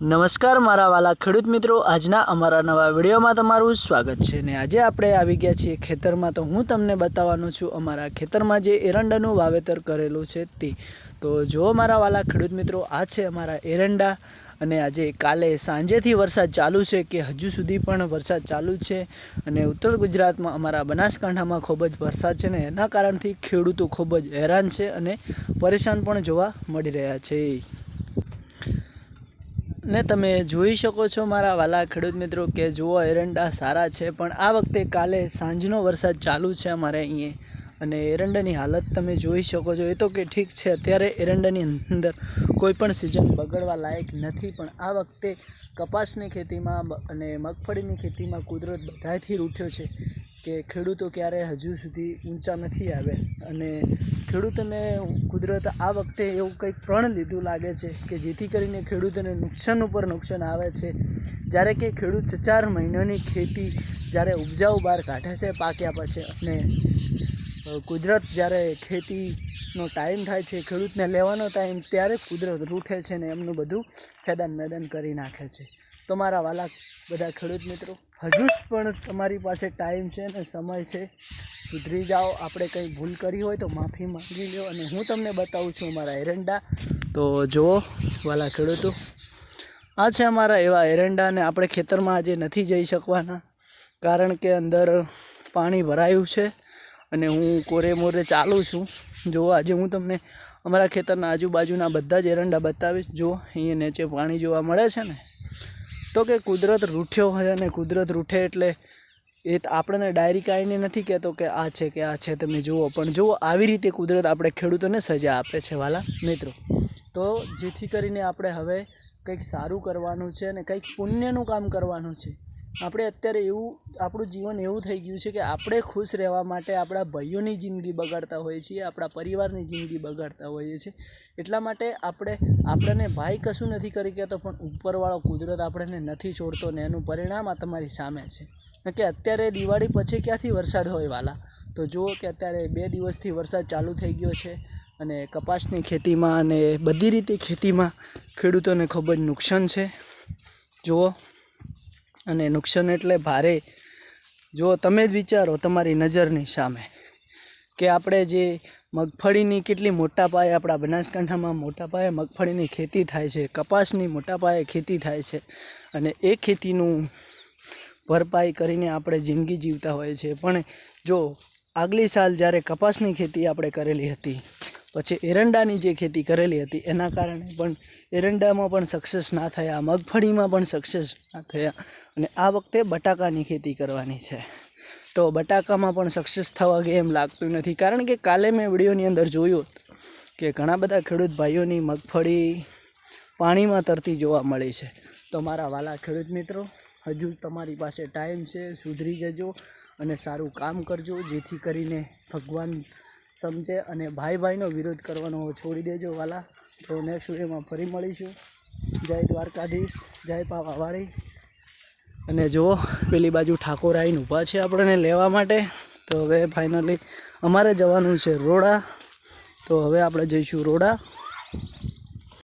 નમસ્કાર મારા વાલા ખેડૂત મિત્રો. આજના અમારા નવા વિડીયોમાં તમારું સ્વાગત છે ને આજે આપણે આવી ગયા છીએ ખેતરમાં. તો હું તમને બતાવવાનો છું અમારા ખેતરમાં જે એરંડાનું વાવેતર કરેલું છે તે. તો જો મારા વાલા ખેડૂત મિત્રો, આ છે અમારા એરંડા અને આજે કાલે સાંજેથી વરસાદ ચાલુ છે કે હજુ સુધી પણ વરસાદ ચાલુ છે. અને ઉત્તર ગુજરાતમાં અમારા બનાસકાંઠામાં ખૂબ જ વરસાદ છે ને એના કારણથી ખેડૂતો ખૂબ જ હેરાન છે અને પરેશાન પણ જોવા મળી રહ્યા છે. ને તમે જોઈ શકો છો મારા વાલા ખેડૂત મિત્રો કે જુઓ એરંડા સારા છે, પણ આ વખતે કાલે સાંજનો વરસાદ ચાલુ છે અમારે અહીંયા. અને એરંડાની હાલત તમે જોઈ શકો છો. એ તો કે ઠીક છે, અત્યારે એરંડાની અંદર કોઈ પણ સિઝન બગડવા લાયક નથી, પણ આ વખતે કપાસની ખેતીમાં અને મગફળીની ખેતીમાં કુદરત બધાથી રૂઠ્યો છે. કે ખેડૂતો ક્યારે હજુ સુધી ઊંચા નથી આવ્યા અને ખેડૂતોને કુદરત આ વખતે એવું કંઈક પ્રણ લીધું લાગે છે કે જેથી કરીને ખેડૂતોને નુકસાન ઉપર નુકસાન આવે છે. જ્યારે કે ખેડૂત ચાર મહિનાની ખેતી જ્યારે ઉપજાઉ બહાર કાઢે છે પાક્યા પછી અને કુદરત જ્યારે ખેતીનો ટાઈમ થાય છે, ખેડૂતને લેવાનો ટાઈમ, ત્યારે કુદરત રૂઠે છે ને એમનું બધું ખેદાન મેદાન કરી નાખે છે. તો મારા વાલા બધા ખેડૂત મિત્રો, હજુ પણ તમારી પાસે ટાઈમ છે ને સમય છે. સુધરી જાઓ, આપણે કંઈ ભૂલ કરી હોય તો માફી માંગી લો અને હું તમને બતાવું છું અમારા એરંડા. તો જુઓ, વાલા ખેડૂતો, આ છે અમારા એવા એરંડા ને આપણે ખેતરમાં આજે નથી જઈ શકવાના, કારણ કે અંદર પાણી ભરાયું છે અને હું કોરે મોરે ચાલું છું. જુઓ, આજે હું તમને અમારા ખેતરના આજુબાજુના બધા જ એરંડા બતાવીશ. જુઓ, અહીંયા નીચે પાણી જોવા મળે છે ને? તો કે કુદરત રૂઠ્યો હોય અને કુદરત રૂઠે એટલે એ આપણને ડાયરી કાઢીને નથી કહેતો કે આ છે કે આ છે, તમે જુઓ. પણ જુઓ, આવી રીતે કુદરત આપણે ખેડૂતોને સજા આપે છે, વાલા મિત્રો. તો જેથી કરીને આપણે હવે કંઈક સારું કરવાનું છે અને કંઈક પુણ્યનું કામ કરવાનું છે. આપણે અત્યારે એવું, આપણું જીવન એવું થઈ ગયું છે કે આપણે ખુશ રહેવા માટે આપણા ભાઈઓની જિંદગી બગાડતા હોઈએ છીએ, આપણા પરિવારની જિંદગી બગાડતા હોઈએ છીએ. એટલા માટે આપણે, આપણને ભાઈ કશું નથી કરી કહેતો, પણ ઉપરવાળો કુદરત આપણને નથી છોડતો ને એનું પરિણામ આ તમારી સામે છે. કે અત્યારે દિવાળી પછી ક્યાંથી વરસાદ હોય વાલા? તો જુઓ કે અત્યારે બે દિવસથી વરસાદ ચાલુ થઈ ગયો છે. અને કપાસની ખેતીમાં અને બધી રીતે ખેતીમાં ખેડૂતોને ખૂબ જ નુકસાન છે. જુઓ. અને નુકસાન એટલે ભારે. જો તમે જ વિચારો તમારી નજરની સામે કે આપણે જે મગફળીની કેટલી મોટા પાયે આપણા બનાસકાંઠામાં મોટા પાયે મગફળીની ખેતી થાય છે, કપાસની મોટા પાયે ખેતી થાય છે અને એ ખેતીનું ભરપાઈ કરીને આપણે જિંદગી જીવતા હોઈએ છીએ. પણ જો આગલી સાલ જ્યારે કપાસની ખેતી આપણે કરેલી હતી પછી એરંડાની જે ખેતી કરેલી હતી, એના કારણે પણ એરંડામાં પણ સક્સેસ ના થયા મગફળીમાં પણ સક્સેસ ના થયા અને આ વખતે બટાકાની ખેતી કરવાની છે. તો બટાકામાં પણ સક્સેસ થવા ગઈ એમ લાગતું નથી. કારણ કે કાલે મેં વિડીયોની અંદર જોયું કે ઘણા બધા ખેડૂત ભાઈઓની મગફળી પાણીમાં તરતી જોવા મળી છે. તો મારા વાલા ખેડૂત મિત્રો, હજુ તમારી પાસે ટાઈમ છે, સુધરી જજો અને સારું કામ કરજો, જેથી કરીને ભગવાન સમજે અને ભાઈ ભાઈનો વિરોધ કરવાનો છોડી દેજો વાલા. તો નેક્સ્ટ વિડીયોમાં ફરી મળીશું. જય દ્વારકાધીશ, જય પાવાવાળી અને જુઓ, પેલી બાજુ ઠાકોર આવીને ઊભા છે આપણને લેવા માટે. તો હવે ફાઇનલી અમારે જવાનું છે રોડા. તો હવે આપણે જઈશું રોડા.